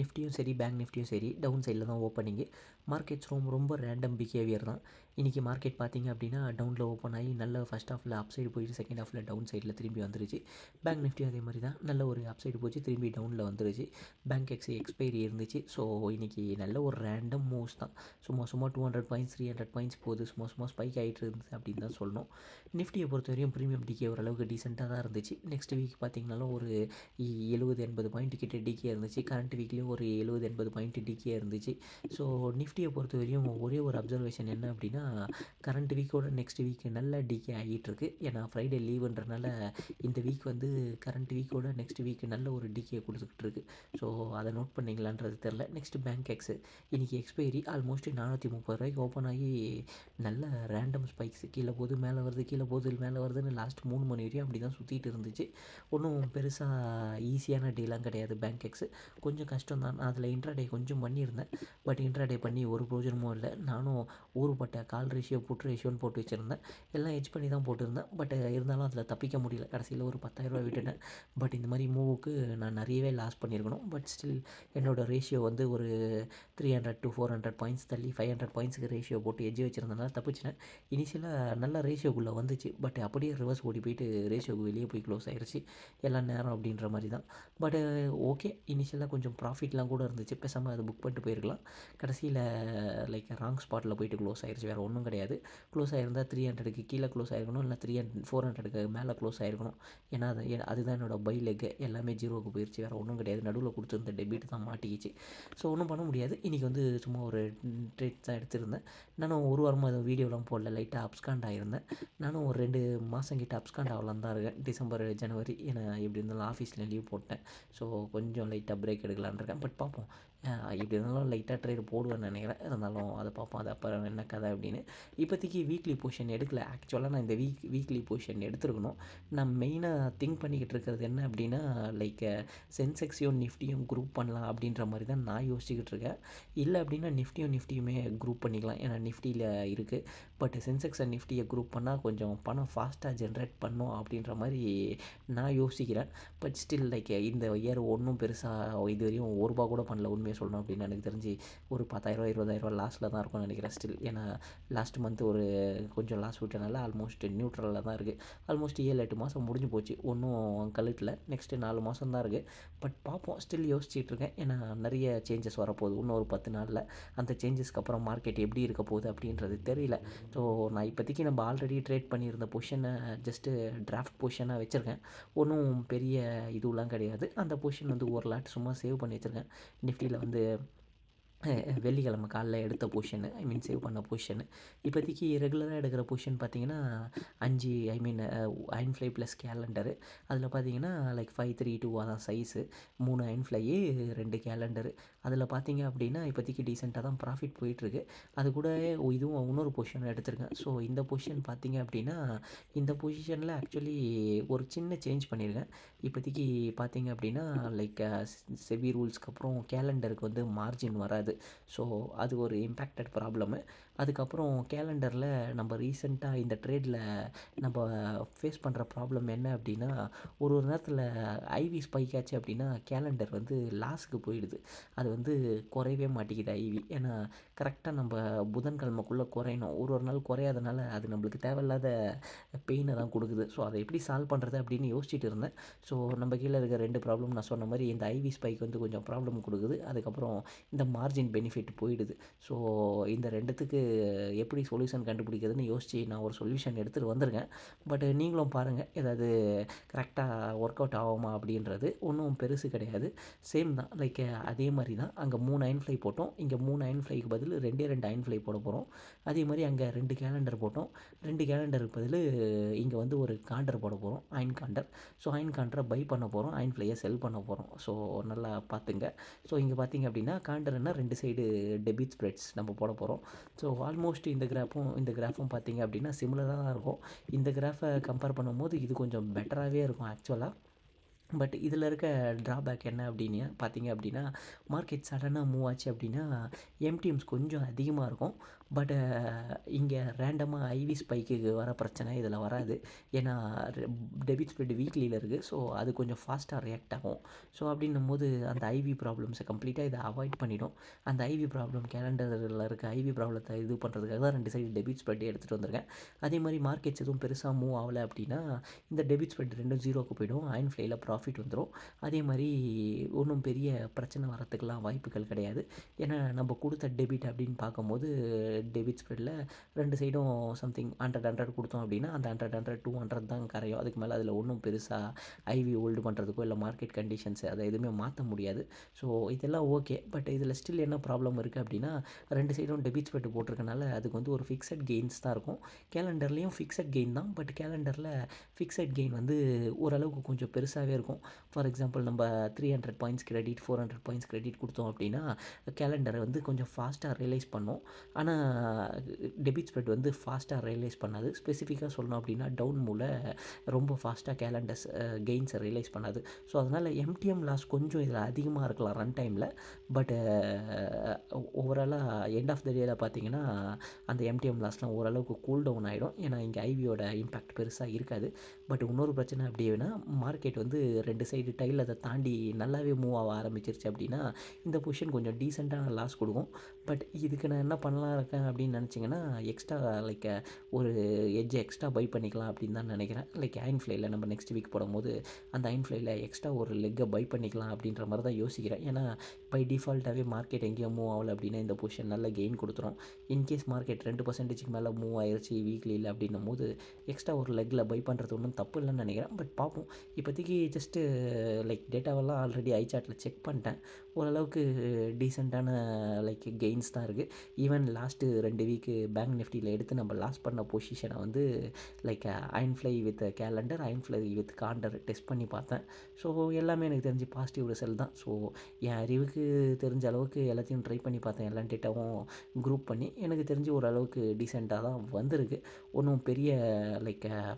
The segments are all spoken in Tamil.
நிஃப்டியும் சரி பேங்க் நிஃப்டியும் சரி டவுன் சைடில் தான் ஓப்பனிங்கு மார்க்கெட்ஸ் ரொம்ப ரொம்ப ரேண்டம் பிஹேவியர் தான். இன்றைக்கி மார்க்கெட் பார்த்திங்க அப்படின்னா டவுனில் ஓப்பன் ஆகி நல்ல ஃபஸ்ட் ஹாஃபில் அப் சைடு போயிட்டு செகண்ட் ஹாஃபில் டவுன் சைடில் திரும்பி வந்துருச்சு. பேங்க் நிஃப்டி அதே மாதிரி தான். நல்ல ஒரு அப் சைடு போச்சு திரும்பி டவுனில் வந்துருச்சு. பேங்க் எக்ஸ் எக்ஸ்பைரி இருந்துச்சு. ஸோ இன்றைக்கி நல்ல ஒரு ரேண்டம் மூவ்ஸ் தான். சும்மா சும்மா two hundred points three hundred points போகுது. சும்மா சும்மா ஸ்பைக் ஆகிட்டு இருந்துச்சு அப்படின்னு தான் சொல்லணும். நிஃப்டியை பொறுத்த வரையும் ப்ரீமியம் டிகே ஓரளவுக்கு டீசெண்டாக தான் இருந்துச்சு. நெக்ஸ்ட் வீக் பார்த்திங்கனாலும் ஒரு எழுபது எண்பது பாயிண்ட் கிட்ட டிகே இருந்துச்சு. கரண்ட் வீக்லேயும் ஒரு எழுபது எண்பது பாயிண்ட் டிகே இருந்துச்சு. ஸோ நிஃப்டியை பொறுத்த வரையும் ஒரே ஒரு அப்சர்வேஷன் என்ன அப்படின்னா கரண்ட் வீக்கோட நெக்ஸ்ட் வீக் நல்ல டிகே ஆகிட்டுருக்கு. ஏன்னா ஃப்ரைடே லீவுன்றனால இந்த வீக் வந்து கரண்ட் வீக்கோட நெக்ஸ்ட் வீக் நல்ல ஒரு டிகே கொடுத்துக்கிட்டு இருக்கு ஸோ அதை நோட் பண்ணிங்களான்றது தெரில நெக்ஸ்ட் பேங்க் எக்ஸு இன்றைக்கி எக்ஸ்பைரி ஆல்மோஸ்ட் நானூற்றி முப்பது ரூபாய்க்கு ஓப்பன் ஆகி நல்ல ரேண்டம் ஸ்பைக்ஸ் கீழே போது மேலே வருது கீழே போது மேலே வருதுன்னு லாஸ்ட் மூணு மணி வரையும் அப்படி தான் சுற்றிட்டு இருந்துச்சு ஒன்றும் பெருசாக ஈஸியான டீலாம் கிடையாது பேங்க் எக்ஸு கொஞ்சம் கஷ்டம் தான் நான் அதில் இன்ட்ராடே கொஞ்சம் பண்ணியிருந்தேன். பட் இன்ட்ராடே பண்ணி ஒரு பிரோஜனமும் இல்லை. நானும் ஊருப்பட்ட கால் ரேஷியோ புட் ரேஷியோன்னு போட்டு வச்சுருந்தேன். எல்லாம் ஹெச் பண்ணி தான் போட்டிருந்தேன். பட் இருந்தாலும் அதில் தப்பிக்க முடியல. கடைசியில் ஒரு பத்தாயிரரூபா விட்டுட்டேன். பட் இந்த மாதிரி மூவுக்கு நான் நிறையவே லாஸ் பண்ணியிருக்கணும். பட் ஸ்டில் என்னோடய ரேஷியோ வந்து ஒரு three hundred to four hundred points தள்ளி ஃபைவ் ஹண்ட்ரட் பாயிண்ட்ஸுக்கு ரேஷியோ போட்டு எஜ்ஜி வச்சுருந்தனால தப்பிச்சினேன் இனிஷியலாக நல்ல ரேஷியோக்குள்ளே வந்துச்சு. பட் அப்படியே ரிவர்ஸ் ஓடி போயிட்டு ரேஷியோக்கு வெளியே போய் க்ளோஸ் ஆயிடுச்சு எல்லா நேரம் அப்படின்ற மாதிரி தான். பட் ஓகே இனிஷியலாக கொஞ்சம் ப்ராஃபிட் ப்ராஃபிட்லாம் கூட இருந்துச்சு. பேசாமல் அதை புக் பண்ணிட்டு போயிருக்கலாம். கடைசியில் லைக் ராங் ஸ்பாட்டில் போயிட்டு க்ளோஸ் ஆயிடுச்சு வேறு ஒன்றும் கிடையாது. க்ளோஸ் ஆயிருந்தால் த்ரீ ஹண்ட்ரடுக்கு கீழே க்ளோஸ் ஆகிருக்கணும் இல்லை த்ரீ ஹண்ட்ரட் ஃபோர் ஹண்ட்ரடுக்கு மேலே க்ளோஸ் ஆயிருக்கணும். ஏன்னா அது அதுதான் என்னோடய பை லெக் எல்லாமே ஜீரோவுக்கு போயிடுச்சு வேறு ஒன்றும் கிடையாது. நடுவில் கொடுத்துருந்த டெபிட் தான் மாட்டிக்கிச்சு. ஸோ ஒன்றும் பண்ண முடியாது. இன்றைக்கி வந்து சும்மா ஒரு ட்ரேட் தான் எடுத்திருந்தேன். நானும் ஒரு வாரமாக அது வீடியோலாம் போடல. லைட்டாக அப்ஸ்காண்ட் ஆகிருந்தேன் நானும் ஒரு ரெண்டு மாதம் கிட்ட அப்ஸ்காண்ட் ஆகலாம் தான் இருக்கேன். டிசம்பர் ஜனவரி ஏன்னா எப்படி இருந்தாலும் ஆஃபீஸில் லீவ் போட்டேன். ஸோ கொஞ்சம் லைட்டாக பிரேக் எடுக்கலான்னு இருக்கேன். பட் பார்ப்போம் அஹ் எப்படி இருந்தாலும் லைட்டாக ட்ரேடு போடுவேன்னு நினைக்கிறேன். இருந்தாலும் அதை பார்ப்போம். அது அப்புறம் என்ன கதை அப்படின்னு. இப்போதைக்கு வீக்லி பொசிஷன் எடுக்கல. ஆக்சுவலாக நான் இந்த வீக் வீக்லி பொசிஷன் எடுத்துருக்கணும். நான் மெயினாக திங்க் பண்ணிக்கிட்டு இருக்கிறது என்ன அப்படின்னா லைக் சென்செக்ஸையும் நிஃப்டியும் குரூப் பண்ணலாம் அப்படின்ற மாதிரி தான் நான் யோசிச்சுக்கிட்டு இருக்கேன். இல்லை அப்படின்னா நிஃப்டியும் நிஃப்டியுமே குரூப் பண்ணிக்கலாம். ஏன்னா நிஃப்டியில் இருக்குது பட் சென்செக்ஸ் அண்ட் நிஃப்டியை குரூப் பண்ணால் கொஞ்சம் பணம் ஃபாஸ்ட்டாக ஜென்ரேட் பண்ணும் அப்படின்ற மாதிரி நான் யோசிக்கிறேன். பட் ஸ்டில் லைக் இந்த இயர் ஒன்றும் பெருசாக இது வரையும் ஒரு ரூபா கூட பண்ணல. உண்மையை சொல்லணும் அப்படின்னு எனக்கு தெரிஞ்சு ஒரு பத்தாயிரரூவா இருபதாயிரரூவா லாஸில் தான் இருக்கும்னு நினைக்கிறேன் ஸ்டில் ஏன்னா லாஸ்ட் மந்த் ஒரு கொஞ்சம் லாஸ் விட்டனால ஆல்மோஸ்ட் நியூட்ரலில் தான் இருக்குது ஆல்மோஸ்ட் ஏழு எட்டு மாதம் முடிஞ்சு போச்சு. ஒன்றும் கழுட்டில். நெக்ஸ்ட்டு நாலு மாதம் தான் இருக்குது பட் பார்ப்போம். ஸ்டில் யோசிச்சுட்டு இருக்கேன். ஏன்னா நிறைய சேஞ்சஸ் வரப்போகுது. இன்னும் ஒரு பத்து நாளில் அந்த சேஞ்சஸ்க்கு அப்புறம் மார்க்கெட் எப்படி இருக்க போகுது அப்படின்றது தெரியல. ஸோ நான் இப்போதைக்கு நம்ம ஆல்ரெடி ட்ரேட் பண்ணியிருந்த பொஷனை ஜஸ்ட்டு டிராஃப்ட் பொஷனாக வச்சுருக்கேன். ஒன்றும் பெரிய இதுவெலாம் கிடையாது. அந்த பொஷன் வந்து ஒரு லாட் சும்மா சேவ் பண்ணி வச்சுருக்கேன். நிஃப்டியில் வந்து வெள்ளிக்கிழமை காலைல எடுத்த பொசிஷனு ஐ மீன் சேவ் பண்ண பொசிஷனு இப்போதைக்கு ரெகுலராக எடுக்கிற பொசிஷன் பார்த்தீங்கன்னா அஞ்சு I mean iron fly plus calendar அதில் பார்த்தீங்கன்னா லைக் ஃபைவ் த்ரீ டூ அதான் சைஸு மூணு அயன் ஃப்ளையு ரெண்டு கேலண்டரு அதில் பார்த்தீங்க அப்படின்னா இப்போதைக்கு டீசெண்டாக தான் ப்ராஃபிட் போயிட்டுருக்கு. அது கூட இதுவும் இன்னொரு பொசிஷன் எடுத்திருக்கேன். ஸோ இந்த பொசிஷன் பார்த்தீங்க அப்படின்னா இந்த பொசிஷனில் ஆக்சுவலி ஒரு சின்ன சேஞ்ச் பண்ணியிருக்கேன். இப்போதைக்கு பார்த்தீங்க அப்படின்னா லைக் செவி ரூல்ஸ்க்கு அப்புறம் கேலண்டருக்கு வந்து மார்ஜின் வராது. ஸோ அது ஒரு இம்பேக்டட் ப்ராப்ளமு அதுக்கப்புறம் கேலண்டரில் நம்ம ரீசெண்டாக இந்த ட்ரேடில் நம்ம ஃபேஸ் பண்ணுற ப்ராப்ளம் என்ன அப்படின்னா ஒரு ஒரு நேரத்தில் ஐவி ஸ்பைக் ஆச்சு அப்படின்னா கேலண்டர் வந்து லாஸுக்கு போயிடுது. அது வந்து குறையவே மாட்டேங்குது ஐவி ஏன்னா கரெக்டாக நம்ம புதன்கிழமைக்குள்ளே குறையணும். ஒரு ஒரு நாள் குறையாதனால அது நம்மளுக்கு தேவையில்லாத பெயினை தான் கொடுக்குது. ஸோ அதை எப்படி சால்வ் பண்ணுறது அப்படின்னு யோசிச்சுட்டு இருந்தேன். ஸோ நம்ம கீழே இருக்க ரெண்டு ப்ராப்ளம் நான் சொன்ன மாதிரி இந்த ஐவி ஸ்பைக் வந்து கொஞ்சம் ப்ராப்ளம் கொடுக்குது. அதுக்கப்புறம் இந்த மார்ஜின் பெனிஃபிட் போயிடுது. ஸோ இந்த ரெண்டுத்துக்கு எப்படி சொல்யூஷன் கண்டுபிடிக்கிறதுன்னு யோசித்து நான் ஒரு சொல்யூஷன் எடுத்துகிட்டு வந்திருக்கேன். பட் நீங்களும் பாருங்கள் ஏதாவது கரெக்டாக ஒர்க் அவுட் ஆகுமா அப்படின்றது ஒன்றும் பெருசு கிடையாது. சேம் தான். லைக் அதே மாதிரி தான். அங்கே மூணு அயன் ஃப்ளை போட்டோம். இங்கே மூணு அயன் ஃப்ளைக்கு பதில் ரெண்டே ரெண்டு அயன் ஃப்ளை போட போகிறோம் அதே மாதிரி அங்கே ரெண்டு கேலண்டர் போட்டோம். ரெண்டு கேலண்டருக்கு பதில் இங்கே வந்து ஒரு காண்டர் போட போகிறோம் அயன் காண்டர் ஸோ அயன் காண்டரை பை பண்ண போகிறோம் அயன் ஃப்ளையை செல் பண்ண போகிறோம் ஸோ நல்லா பார்த்துங்க ஸோ இங்கே பார்த்தீங்க அப்படின்னா காண்டர்னால் ரெண்டு சைடு டெபிட் ஸ்ப்ரெட்ஸ் நம்ம போட போகிறோம் ஸோ ஆல்மோஸ்ட் இந்த கிராஃபும் இந்த கிராஃபும் பார்த்தீங்க அப்படின்னா சிமிலராக தான் இருக்கும். இந்த கிராஃபை கம்பேர் பண்ணும்போது இது கொஞ்சம் பெட்டராகவே இருக்கும் ஆக்சுவலாக பட் இதில் இருக்க ட்ராபேக் என்ன அப்படின்னு பார்த்தீங்க அப்படின்னா மார்க்கெட் சடனாக மூவ் ஆச்சு அப்படின்னா எம்டிஎம்ஸ் கொஞ்சம் அதிகமாக இருக்கும். பட் இங்கே ரேண்டமாக ஐவி ஸ்பைக்கு வர பிரச்சனை இதில் வராது. ஏன்னா டெபிட் ஸ்ப்ரெட் வீக்லியில் இருக்குது ஸோ அது கொஞ்சம் ஃபாஸ்ட்டாக ரியாக்ட் ஆகும். ஸோ அப்படின்னும் போது அந்த ஐவி ப்ராப்ளம்ஸை கம்ப்ளீட்டாக இதை அவாய்ட் பண்ணிடும். அந்த ஐவி ப்ராப்ளம் கேலண்டரில் இருக்க ஐவி ப்ராப்ளத்தை இது பண்ணுறதுக்காக தான் ரெண்டு சைடு டெபிட் ஸ்ப்ரெட் எடுத்துகிட்டு வந்திருக்கேன். அதே மாதிரி மார்க்கெட்ஸ் எதுவும் பெருசாக மூவ் ஆகலை அப்படின்னா இந்த டெபிட் ஸ்ப்ரெட் ரெண்டும் ஜீரோக்கு போயிடும். அயன் ஃப்ளைல ப்ராஃபிட் வந்துடும் அதே மாதிரி ஒன்றும் பெரிய பிரச்சனை வரத்துக்கெலாம் வாய்ப்புகள் கிடையாது. ஏன்னா நம்ம கொடுத்த டெபிட் அப்படின்னு பார்க்கும்போது டெபிட் ஸ்ப்ரெட்டில் ரெண்டு சைடும் சம்திங் ஹண்ட்ரட் ஹண்ட்ரட் கொடுத்தோம் அப்படின்னா அந்த ஹண்ட்ரட் ஹண்ட்ரட் டூ ஹண்ட்ரட் தான் கரையும். அதுக்கு மேலே அதில் ஒன்றும் பெருசாக ஐவி ஹோல்டு பண்ணுறதுக்கோ இல்லை மார்க்கெட் கண்டிஷன்ஸ் அதை எதுவுமே மாற்ற முடியாது. ஸோ இதெல்லாம் ஓகே பட் இதில் ஸ்டில் என்ன ப்ராப்ளம் இருக்குது அப்படின்னா ரெண்டு சைடும் டெபிட் ஸ்ப்ரெட் போட்டிருக்கனால அதுக்கு வந்து ஒரு ஃபிக்ஸட் கெயின்ஸ் தான் இருக்கும். கேலண்டர்லேயும் ஃபிக்ஸட் கெயின் தான். பட் கேலண்டரில் ஃபிக்ஸட் கெயின் வந்து ஓரளவுக்கு கொஞ்சம் பெருசாகவே இருக்கும். ஃபார் எக்ஸாம்பிள் நம்ம three hundred points credit four hundred points credit கொடுத்தோம் அப்படின்னா கேலண்டரை வந்து கொஞ்சம் ஃபாஸ்ட்டாக ரியலைஸ் பண்ணும். ஆனால் டெபிட் ஸ்ப்ரெட் வந்து ஃபாஸ்ட்டாக ரியலைஸ் பண்ணாது. ஸ்பெசிஃபிக்காக சொல்லணும் அப்படின்னா டவுன் மூல ரொம்ப ஃபாஸ்ட்டாக கேலண்டர்ஸ் கெயின்ஸை ரியலைஸ் பண்ணாது. ஸோ அதனால் எம்டிஎம் லாஸ் கொஞ்சம் இதில் அதிகமாக இருக்கலாம் ரன் டைமில். பட் ஓவராலாக எண்ட் ஆஃப் த டேயில் பார்த்தீங்கன்னா அந்த எம்டிஎம் லாஸ்லாம் ஓரளவுக்கு கூல் டவுன் ஆகிடும். ஏன்னா இங்கே ஐவியோட இம்பேக்ட் பெருசாக இருக்காது. பட் இன்னொரு பிரச்சனை அப்படின்னா மார்க்கெட் வந்து ரெண்டு சைடு டைல் அதை தாண்டி நல்லாவே மூவ் ஆக ஆரம்பிச்சிருச்சு அப்படின்னா இந்த பொசிஷன் கொஞ்சம் டீசெண்டான லாஸ் கொடுக்கும். பட் இதுக்கு நான் என்ன பண்ணலாம் இருக்கேன் அப்படின்னு நினச்சிங்கன்னா எக்ஸ்ட்ரா லைக் ஒரு எட்ஜ் எக்ஸ்ட்ரா பை பண்ணிக்கலாம் அப்படின்னு தான் நினைக்கிறேன். லைக் அயன் ஃப்ளைல நம்ம நெக்ஸ்ட் வீக் போடும்போது அந்த அயன் ஃப்ளைல எக்ஸ்ட்ரா ஒரு லெக்கை பை பண்ணிக்கலாம் அப்படின்ற மாதிரி தான் யோசிக்கிறேன். ஏன்னா பை டிஃபால்ட்டாகவே மார்க்கெட் எங்கேயோ மூவ் ஆகல அப்படின்னா இந்த பொசிஷன் நல்ல கெயின் கொடுத்துரும். இன்கேஸ் மார்க்கெட் ரெண்டு பர்சன்டேஜுக்கு மேலே மூவ் ஆயிடுச்சு வீக்லி இல்லை அப்படின்னும் போது எக்ஸ்ட்ரா ஒரு லெக்கில் பை பண்ணுறது ஒன்றும் தப்பு இல்லைன்னு நினைக்கிறேன். பட் பார்ப்போம் இப்போதைக்கு ஜஸ்ட்டு லைக் டேட்டாவெல்லாம் ஆல்ரெடி ஐ சார்ட்டில் செக் பண்ணிட்டேன். ஓரளவுக்கு டீசெண்டான லைக் கெயின்ஸ் தான் இருக்குது ஈவன் லாஸ்ட் ஃபஸ்ட்டு ரெண்டு வீக்கு பேங்க் நிஃப்டியில் எடுத்து நம்ம லாஸ் பண்ண பொசிஷனை வந்து like iron fly with calendar iron fly with condor test பண்ணி பார்த்தேன். ஸோ எல்லாமே எனக்கு தெரிஞ்சு பாசிட்டிவ் ரிசல்ட் தான். ஸோ என் அறிவுக்கு தெரிஞ்ச அளவுக்கு எல்லாத்தையும் ட்ரை பண்ணி பார்த்தேன். எல்லா டேட்டாவும் குரூப் பண்ணி எனக்கு தெரிஞ்சு ஓரளவுக்கு டீசெண்டாக தான் வந்திருக்கு. ஒன்றும் பெரிய லைக் uh,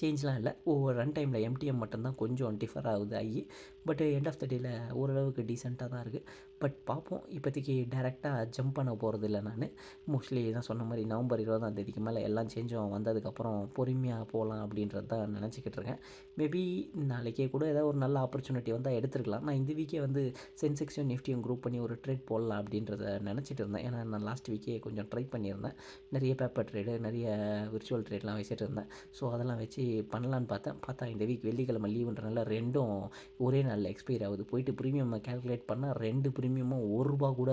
சேஞ்ச்லாம் இல்லை. ஒவ்வொரு ரன் டைமில் எம்டிஎம் மட்டும்தான் கொஞ்சம் டிஃபர் ஆகுது ஆகி பட் எண்ட் ஆஃப் த டேயில் ஓரளவுக்கு டீசெண்டாக தான் இருக்குது பட் பார்ப்போம். இப்போதைக்கு டேரெக்டாக ஜம்ப் பண்ண போகிறது இல்லை நான். மோஸ்ட்லி தான் சொன்ன மாதிரி நவம்பர் இருபதாம் தேதிக்கு மேலே எல்லாம் சேஞ்சும் வந்ததுக்கப்புறம் பொறுமையாக போகலாம் அப்படின்றது தான் நினச்சிக்கிட்டு இருக்கேன். மேபி நாளைக்கே கூட ஏதாவது ஒரு நல்ல ஆப்பர்ச்சுனிட்டி வந்தால் எடுத்துருக்கலாம். நான் இந்த வீக்கே வந்து சென்செக்ஸும் நிஃப்டியும் குரூப் பண்ணி ஒரு ட்ரேட் போடலாம் அப்படின்றத நினச்சிட்டு இருந்தேன். ஏன்னா நான் லாஸ்ட் வீக்கே கொஞ்சம் ட்ரை பண்ணியிருந்தேன். நிறைய பேப்பர் ட்ரேடு நிறைய விர்ச்சுவல் ட்ரேட்லாம் வச்சுட்டு இருந்தேன். ஸோ அதெல்லாம் வச்சு பண்ணலான்னு பார்த்தேன். பார்த்தா இந்த வீக் வெள்ளிக்கிழமை லீவுன்றனால ரெண்டும் ஒரே நாளில் எக்ஸ்பைர் ஆகுது. போயிட்டு ப்ரீமியம் கேல்குலேட் பண்ணால் ரெண்டு ப்ரீமியமும் ஒரு ரூபா கூட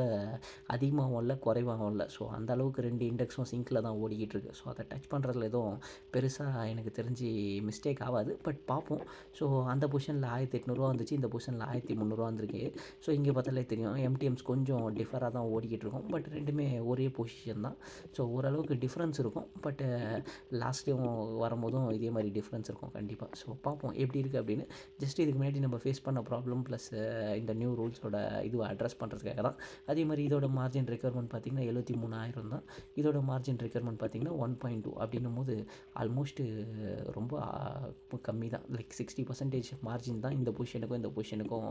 அதிகமாகவும் இல்லை குறைவாகவும் இல்லை. ஸோ அந்த அளவுக்கு ரெண்டு இண்டெக்ஸும் சிங்கில் தான் ஓடிக்கிட்டு இருக்கு. ஸோ அதை டச் பண்ணுறதுல எதுவும் பெருசாக எனக்கு தெரிஞ்சு மிஸ்டேக் ஆகாது. பட் பார்ப்போம். ஸோ அந்த பொசிஷனில் ஆயிரத்தி எட்நூறுவா வந்துச்சு. இந்த பொசிஷனில் ஆயிரத்தி முந்நூறுவா வந்திருக்கு. ஸோ இங்கே பார்த்தாலே தெரியும். எம்டிஎம்ஸ் கொஞ்சம் டிஃபராக தான் ஓடிக்கிட்டு இருக்கும். பட் ரெண்டுமே ஒரே பொசிஷன் தான். ஸோ ஓரளவுக்கு டிஃப்ரென்ஸ் இருக்கும். பட் லாஸ்ட்லேயும் வரும்போதும் இதே மாதிரி டிஃப்ரென்ஸ் இருக்கும் கண்டிப்பாக ஸோ பார்ப்போம். எப்படி இருக்குது அப்படின்னு ஜஸ்ட் இதுக்கு முன்னாடி நம்ம ஃபேஸ் பண்ண ப்ராப்ளம் ப்ளஸ் இந்த நியூ ரூல்ஸோட இதுவை அட்ரஸ் பண்ணுறதுக்காக தான். அதே மாதிரி இதோட மார்ஜின் ரெக்யர்மெண்ட் பார்த்திங்கன்னா எழுபத்தி மூணாயிரம் தான். இதோட மார்ஜின் ரெக்யர்மெண்ட் பார்த்திங்கன்னா ஒன் பாயிண்ட் டூ அப்படின்னும் போது ஆல்மோஸ்ட்டு ரொம்ப கம்மி தான். லைக் சிக்ஸ்டி பர்சன்டேஜ் மார்ஜின் தான் இந்த பொசிஷனுக்கும் இந்த பொசிஷனுக்கும்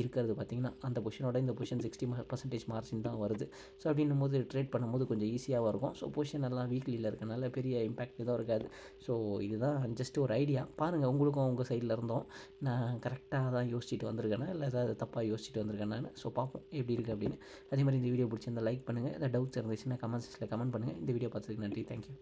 இருக்கிறது பார்த்திங்கன்னா அந்த பொசிஷனோட இந்த பொசிஷன் சிக்ஸ்டி பர்சன்டேஜ் மார்ஜின் தான் வருது. ஸோ அப்படின்னும் போது ட்ரேட் பண்ணும்போது கொஞ்சம் ஈஸியாகவும் இருக்கும். ஸோ பொசிஷன் எல்லாம் வீக்லியில் இருக்கனால பெரிய இம்பேக்ட் எதுவும் இருக்காது. ஸோ இதுதான் ஜஸ்ட் ஒரு ஐடியா பாருங்கள் உங்களுக்கும் உங்கள் சைடில் இருந்தோம் நான் கரெக்டாக தான் யோசிச்சுட்டு வந்திருக்கேனா? இல்லை ஏதாவது தப்பாக யோசிச்சுட்டு வந்திருக்கேன் நான் ஸோ பார்ப்போம் எப்படி இருக்குது அப்படின்னு. அதே மாதிரி இந்த வீடியோ பிடிச்சிருந்தால் லைக் பண்ணுங்கள் ஏதாவது டவுட்ஸ் இருந்துச்சுன்னா கமெண்ட் செக்ஷனில் கமெண்ட் பண்ணுங்கள் இந்த வீடியோ பார்த்ததுக்கு நன்றி. தேங்க்யூ